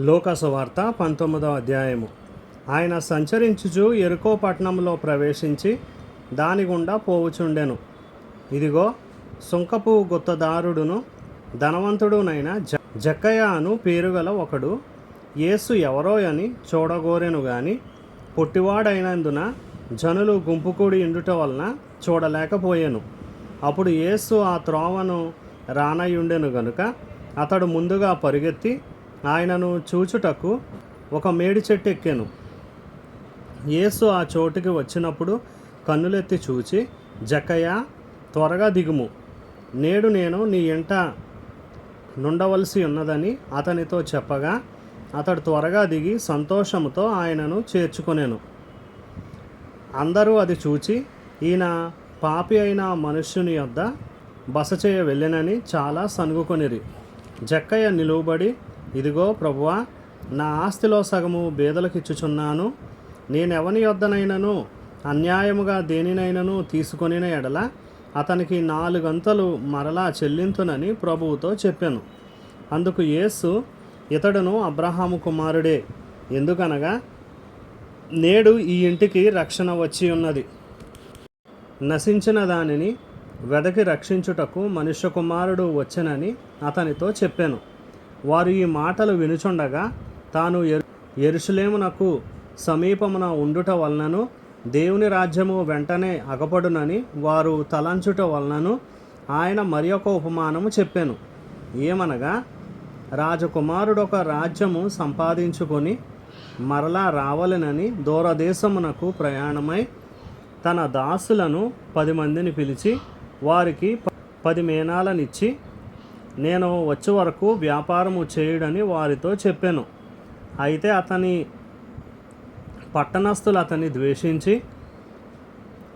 లోకసువార్త పంతొమ్మిదవ అధ్యాయము. ఆయన సంచరించుచు ఎరుకో పట్టణంలో ప్రవేశించి దాని గుండా పోవుచుండెను. ఇదిగో సుంకపు గుత్తదారుడును ధనవంతుడునైన జ జక్కయ్య అను పేరుగల ఒకడు యేసు ఎవరో అని చూడగోరెను గాని పొట్టివాడైనందున జనులు గుంపుకూడి ఉండుట వలన చూడలేకపోయాను. అప్పుడు యేసు ఆ త్రోవను రానయ్యుండెను గనుక అతడు ముందుగా పరుగెత్తి ఆయనను చూచుటకు ఒక మేడి చెట్టు ఎక్కాను. యేసు ఆ చోటుకి వచ్చినప్పుడు కన్నులెత్తి చూచి జక్కయ్య త్వరగా దిగుము. నేడు నేను నీ ఇంట నుండవలసి ఉన్నదని అతనితో చెప్పగా అతడు త్వరగా దిగి సంతోషంతో ఆయనను చేర్చుకునేను. అందరూ అది చూచి ఈయన పాపి అయిన మనుష్యుని యొద్ద బస చేయ వెళ్ళినని చాలా సనుగుకొనిరి. జక్కయ్య నిలువబడి ఇదిగో ప్రభువా నా ఆస్తిలో సగము బేదలకిచ్చుచున్నాను. నేనెవని యొద్దనైనను అన్యాయముగా దేనినైనను తీసుకొనిన ఎడల అతనికి నాలుగంతలు మరలా చెల్లింతునని ప్రభువుతో చెప్పాను. అందుకు యేసు ఇతడును అబ్రహాము కుమారుడే ఎందుకనగా నేడు ఈ ఇంటికి రక్షణ వచ్చి ఉన్నది. నశించిన దానిని వెదకి రక్షించుటకు మనుష్య కుమారుడు వచ్చనని అతనితో చెప్పాను. వారు ఈ మాటలు వినుచుండగా తాను ఎరు ఎరుసలేమునకు సమీపమున ఉండుట వలనను దేవుని రాజ్యము వెంటనే అగపడునని వారు తలంచుట వలనను ఆయన మరి ఒక ఉపమానము చెప్పాను. ఏమనగా రాజకుమారుడు ఒక రాజ్యము సంపాదించుకొని మరలా రావలెనని దూరదేశమునకు ప్రయాణమై తన దాసులను పది మందిని పిలిచి వారికి పది మేనాలనిచ్చి నేను వచ్చే వరకు వ్యాపారము చేయుడని వారితో చెప్పాను. అయితే అతని పట్టణస్థులు అతన్ని ద్వేషించి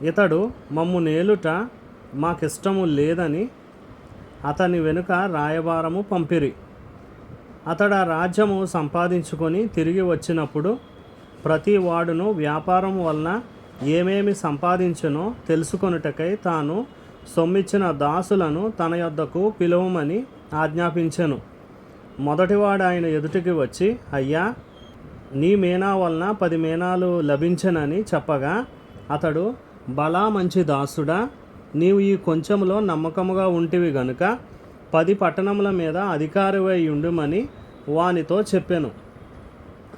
ఇతడు మమ్ము నేలుట మాకిష్టము లేదని అతని వెనుక రాయబారము పంపిరి. అతడు ఆ రాజ్యము సంపాదించుకొని తిరిగి వచ్చినప్పుడు ప్రతి వాడును వ్యాపారం వలన ఏమేమి సంపాదించునో తెలుసుకొనుటకై తాను సొమ్మిచ్చిన దాసులను తన యొద్దకు పిలువమని ఆజ్ఞాపించెను. మొదటివాడు ఆయన ఎదుటికి వచ్చి అయ్యా నీ మేనా వలన పది మేనాలు లభించనని చెప్పగా అతడు బలా మంచి దాసుడా నీవు ఈ కొంచెంలో నమ్మకముగా ఉంటివి గనుక పది పట్టణముల మీద అధికారివై ఉండుమని వానితో చెప్పాను.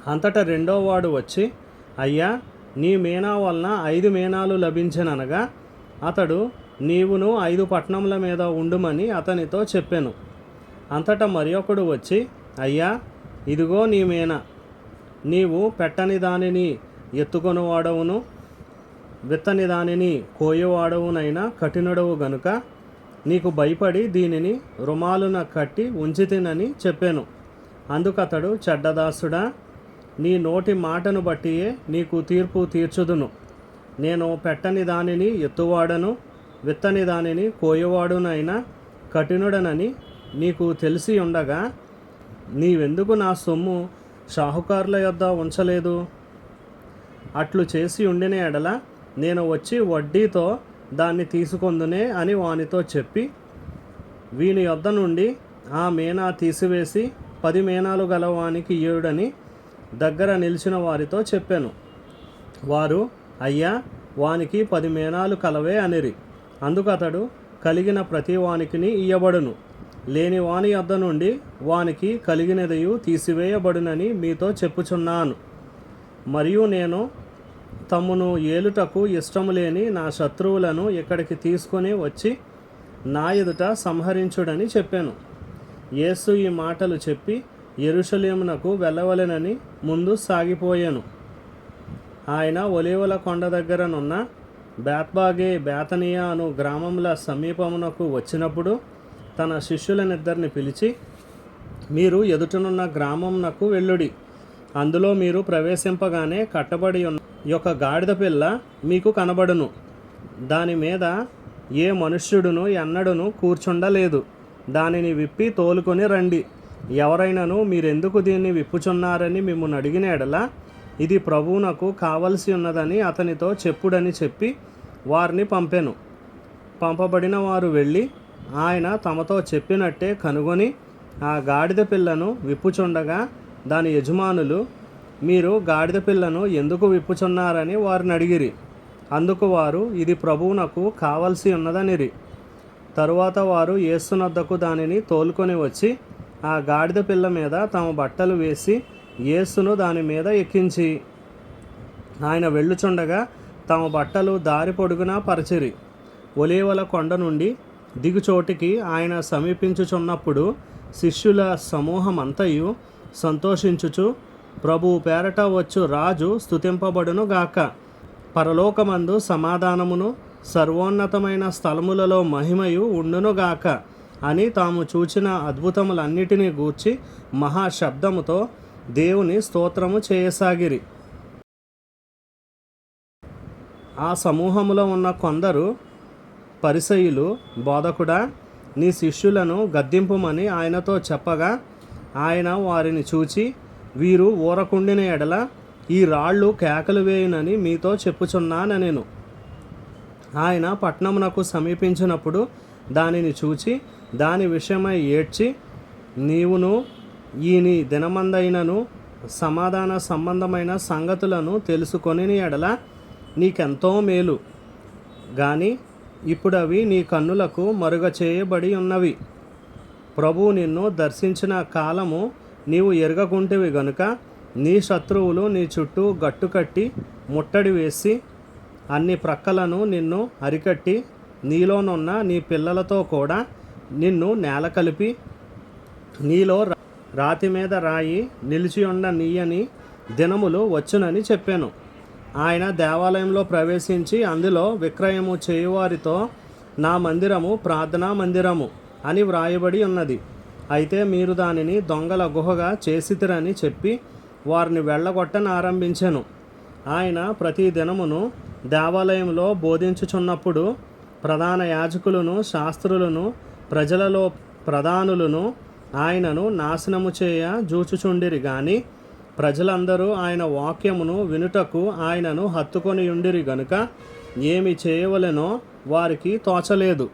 అంతటా రెండోవాడు వచ్చి అయ్యా నీ మేనా వలన ఐదు మేనాలు లభించననగా అతడు నీవును ఐదు పట్టణముల మీద ఉండుమని అతనితో చెప్పాను. అంతటా మరి ఒకడు వచ్చి అయ్యా ఇదిగో నీ మేనా. నీవు పెట్టని దానిని ఎత్తుకొని వాడవును విత్తని దానిని కోయవాడవునైనా కఠినడవు గనుక నీకు భయపడి దీనిని రుమాలున కట్టి ఉంచితినని చెప్పాను. అందుకతడు చెడ్డదాసుడా నీ నోటి మాటను బట్టియే నీకు తీర్పు తీర్చుదును. నేను పెట్టని దానిని ఎత్తువాడను. విత్తని దానిని కోయవాడునైనా కఠినుడనని నీకు తెలిసి ఉండగా నీవెందుకు నా సొమ్ము షాహుకారుల యొద్ద ఉంచలేదు? అట్లు చేసి ఉండిన ఎడల నేను వచ్చి వడ్డీతో దాన్ని తీసుకొందునే అని వానితో చెప్పి వీని యొద్ద నుండి ఆ మేనా తీసివేసి పది మేనాలు గల వానికి దగ్గర నిలిచిన వారితో చెప్పాను. వారు అయ్యా వానికి పది మేనాలు కలవే అనిరి. అందుకు అతడు కలిగిన ప్రతి వానికిని ఇయ్యబడును. లేని వాని వద్ద నుండి వానికి కలిగినదయు తీసివేయబడునని మీతో చెప్పుచున్నాను. మరియు నేను తమను ఏలుటకు ఇష్టము లేని నా శత్రువులను ఇక్కడికి తీసుకొని వచ్చి నా ఎదుట సంహరించుడని చెప్పాను. యేసు ఈ మాటలు చెప్పి ఎరుషలేమునకు వెళ్ళవలెనని ముందు సాగిపోయాను. ఆయన ఒలివల కొండ దగ్గరనున్న బేత్బాగే బేతనియా అను గ్రామముల సమీపమునకు వచ్చినప్పుడు తన శిష్యులనిద్దరిని పిలిచి మీరు ఎదుటనున్న గ్రామంనకు వెళ్ళుడి. అందులో మీరు ప్రవేశింపగానే కట్టబడి ఉన్న యొక్క గాడిద పిల్ల మీకు కనబడును. దాని మీద ఏ మనుష్యుడును ఎన్నడును కూర్చుండలేదు. దానిని విప్పి తోలుకొని రండి. ఎవరైనాను మీరెందుకు దీన్ని విప్పుచున్నారని మిమ్మల్ని అడిగిన ఎడలా ఇది ప్రభువునకు కావలసి ఉన్నదని అతనితో చెప్పుడని చెప్పి వారిని పంపెను. పంపబడిన వారు వెళ్ళి ఆయన తమతో చెప్పినట్టే కనుగొని ఆ గాడిద పిల్లను విప్పుచుండగా దాని యజమానులు మీరు గాడిద పిల్లను ఎందుకు విప్పుచున్నారని వారిని అడిగిరి. అందుకు వారు ఇది ప్రభువునకు కావలసి ఉన్నదనిరి. తరువాత వారు యేసునద్దకు దానిని తోలుకొని వచ్చి ఆ గాడిద పిల్ల మీద తమ బట్టలు వేసి యేసును దాని మీద ఎక్కించి ఆయన వెళ్ళుచుండగా తమ బట్టలు దారి పొడుగునా పరిచిరి. ఒలేవల కొండ నుండి దిగుచోటికి ఆయన సమీపించుచున్నప్పుడు శిష్యుల సమూహమంతయు సంతోషించుచు ప్రభు పేరట వచ్చు రాజు స్తుతింపబడును గాక. పరలోకమందు సమాధానమును సర్వోన్నతమైన స్థలములలో మహిమయు ఉండునుగాక అని తాము చూచిన అద్భుతములన్నిటినీ గూర్చి మహాశబ్దముతో దేవుని స్తోత్రము చేయసాగిరి. ఆ సమూహంలో ఉన్న కొందరు పరిసయులు బోధకుడా నీ శిష్యులను గద్దింపుమని ఆయనతో చెప్పగా ఆయన వారిని చూచి వీరు ఊరకుండిన ఎడల ఈ రాళ్ళు కేకలు వేయునని మీతో చెప్పుచున్నానెను ఆయన పట్నమునకు సమీపించినప్పుడు దానిని చూచి దాని విషయమై ఏడ్చి నీవును ఈ నీ దినమందైనను సమాధాన సంబంధమైన సంగతులను తెలుసుకొని ఎడల నీకెంతో మేలు. కానీ ఇప్పుడు అవి నీ కన్నులకు మరుగ చేయబడి ఉన్నవి. ప్రభువు నిన్ను దర్శించిన కాలము నీవు ఎరగకుంటివి గనుక నీ శత్రువులు నీ చుట్టూ గట్టుకట్టి ముట్టడి వేసి అన్ని ప్రక్కలను నిన్ను అరికట్టి నీలోనున్న నీ పిల్లలతో కూడా నిన్ను నేల కలిపి నీలో రాతి మీద రాయి నిలిచి ఉండ నీయని దినములు వచ్చునని చెప్పాను. ఆయన దేవాలయంలో ప్రవేశించి అందులో విక్రయము చేయువారితో నా మందిరము ప్రార్థనా మందిరము అని వ్రాయబడి ఉన్నది. అయితే మీరు దానిని దొంగల గుహగా చేసితిరని చెప్పి వారిని వెళ్ళగొట్టనారంభించెను ఆయన ప్రతి దినమును దేవాలయంలో బోధించుచున్నప్పుడు ప్రధాన యాజకులను శాస్త్రులను ప్రజలలో ప్రధానులను ఆయనను నాశనము చేయ జూచుచుండిరి గాని ప్రజలందరూ ఆయన వాక్యమును వినుటకు ఆయనను హత్తుకొని ఉండిరి గనుక ఏమి చేయవలెనో వారికి తోచలేదు.